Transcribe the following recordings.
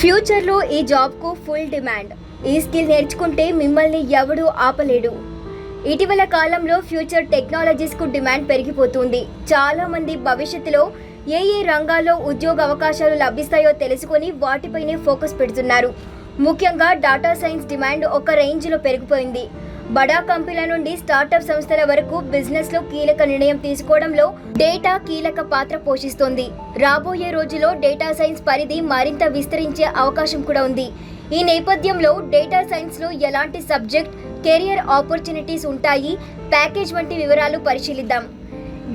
ఫ్యూచర్లో ఈ జాబ్కు ఫుల్ డిమాండ్. ఈ స్కిల్ నేర్చుకుంటే మిమ్మల్ని ఎవడూ ఆపలేడు. ఇటీవల కాలంలో ఫ్యూచర్ టెక్నాలజీస్కు డిమాండ్ పెరిగిపోతుంది. చాలామంది భవిష్యత్తులో ఏ ఏ రంగాల్లో ఉద్యోగ అవకాశాలు లభిస్తాయో తెలుసుకొని వాటిపైనే ఫోకస్ పెడుతున్నారు. ముఖ్యంగా డాటా సైన్స్ డిమాండ్ ఒక రేంజ్లో పెరిగిపోయింది. బడా కంపెనీల నుండి స్టార్టప్ సంస్థల వరకు బిజినెస్లో కీలక నిర్ణయం తీసుకోవడంలో డేటా కీలక పాత్ర పోషిస్తోంది. రాబోయే రోజుల్లో డేటా సైన్స్ పరిధి మరింత విస్తరించే అవకాశం కూడా ఉంది. ఈ నేపథ్యంలో డేటా సైన్స్లో ఎలాంటి సబ్జెక్ట్ కెరియర్ ఆపర్చునిటీస్ ఉంటాయి ప్యాకేజ్ వంటి వివరాలు పరిశీలిద్దాం.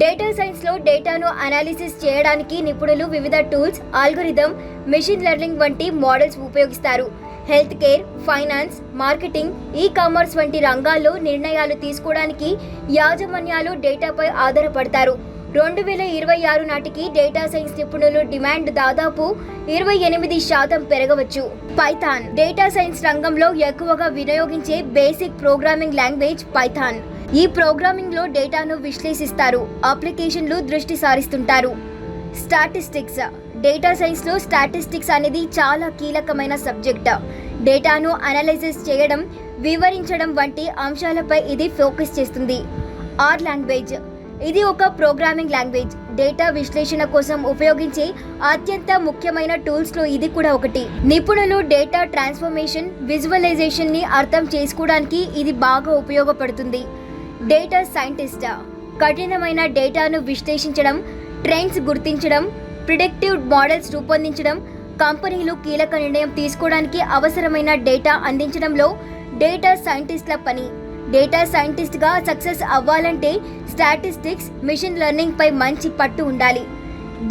డేటా సైన్స్లో డేటాను అనాలిసిస్ చేయడానికి నిపుణులు వివిధ టూల్స్ ఆల్గోరిథం మెషిన్ లెర్నింగ్ వంటి మోడల్స్ ఉపయోగిస్తారు. Health care finance marketing e commerce వంటి రంగాల్లో నిర్ణయాలు తీసుకోవడానికి యాజమాన్యాలు డేటాపై ఆధారపడతారు. రెండు వేల ఇరవై ఆరు నాటికి డేటా సైన్స్ నిపుణులు డిమాండ్ దాదాపు ఇరవై ఎనిమిది శాతం పెరగవచ్చు. పైథాన్ డేటా సైన్స్ రంగంలో ఎక్కువగా వినియోగించే బేసిక్ ప్రోగ్రామింగ్ లాంగ్వేజ్ పైథాన్. ఈ ప్రోగ్రామింగ్లో డేటాను విశ్లేషిస్తారు అప్లికేషన్లు దృష్టి సారిస్తుంటారు. స్టాటిస్టిక్స్ డేటా సైన్స్లో స్టాటిస్టిక్స్ అనేది చాలా కీలకమైన సబ్జెక్ట్. డేటాను అనలైసిస్ చేయడం వివరించడం వంటి అంశాలపై ఇది ఫోకస్ చేస్తుంది. R language. ఇది ఒక ప్రోగ్రామింగ్ లాంగ్వేజ్. డేటా విశ్లేషణ కోసం ఉపయోగించే అత్యంత ముఖ్యమైన టూల్స్లో ఇది కూడా ఒకటి. నిపుణులు డేటా ట్రాన్స్ఫర్మేషన్ విజువలైజేషన్ని అర్థం చేసుకోవడానికి ఇది బాగా ఉపయోగపడుతుంది. Data scientist. కఠినమైన డేటాను విశ్లేషించడం ట్రెండ్స్ గుర్తించడం ప్రిడిక్టివ్ మోడల్స్ రూపొందించడం కంపెనీలు కీలక నిర్ణయం తీసుకోవడానికి అవసరమైన డేటా అందించడంలో డేటా సైంటిస్ట్ల పని. డేటా సైంటిస్ట్గా సక్సెస్ అవ్వాలంటే స్టాటిస్టిక్స్ మిషన్ లెర్నింగ్ పై మంచి పట్టు ఉండాలి.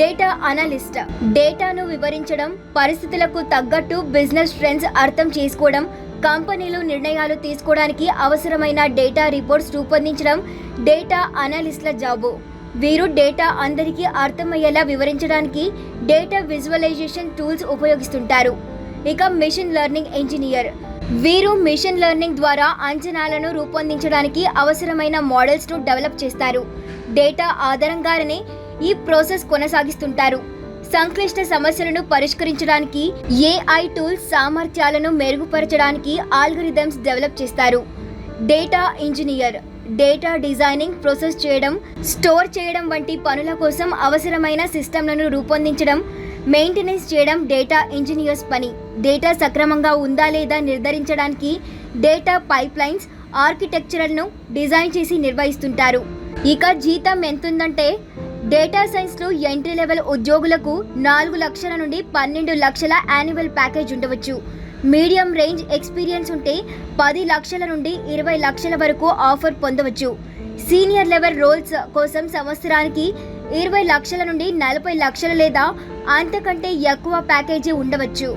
డేటా అనలిస్ట్ డేటాను వివరించడం పరిస్థితులకు తగ్గట్టు బిజినెస్ ట్రెండ్స్ అర్థం చేసుకోవడం కంపెనీలు నిర్ణయాలు తీసుకోవడానికి అవసరమైన డేటా రిపోర్ట్స్ రూపొందించడం డేటా అనలిస్ట్ల జాబు. వీరు డేటా అందరికీ అర్థమయ్యేలా వివరించడానికి డేటా విజువలైజేషన్ టూల్స్ ఉపయోగిస్తుంటారు. ఇక మిషన్ లెర్నింగ్ ఇంజనీర్. వీరు మిషన్ లెర్నింగ్ ద్వారా అంచనాలను రూపొందించడానికి అవసరమైన మోడల్స్ను డెవలప్ చేస్తారు. డేటా ఆధారంగానే ఈ ప్రాసెస్ కొనసాగిస్తుంటారు. సంక్లిష్ట సమస్యలను పరిష్కరించడానికి ఏఐ టూల్స్ సామర్థ్యాలను మెరుగుపరచడానికి ఆల్గరిథమ్స్ డెవలప్ చేస్తారు. Data engineer. Data designing process చేయడం స్టోర్ చేయడం వంటి పనుల కోసం అవసరమైన సిస్టమ్లను రూపొందించడం మెయింటెనెన్స్ చేయడం డేటా ఇంజనీర్స్ పని. డేటా సక్రమంగా ఉందా లేదా నిర్ధారించడానికి డేటా పైప్లైన్స్ ఆర్కిటెక్చరల్ను డిజైన్ చేసి నిర్వహిస్తుంటారు. ఇక జీతం ఎంతుందంటే డేటా సైన్స్లో ఎంట్రీ లెవెల్ ఉద్యోగులకు నాలుగు లక్షల నుండి పన్నెండు లక్షల యాన్యువల్ ప్యాకేజ్ ఉండవచ్చు. మీడియం రేంజ్ ఎక్స్పీరియన్స్ ఉంటే పది లక్షల నుండి ఇరవై లక్షల వరకు ఆఫర్ పొందవచ్చు. సీనియర్ లెవెల్ రోల్స్ కోసం సంవత్సరానికి ఇరవై లక్షల నుండి నలభై లక్షల లేదా అంతకంటే ఎక్కువ ప్యాకేజీ ఉండవచ్చు.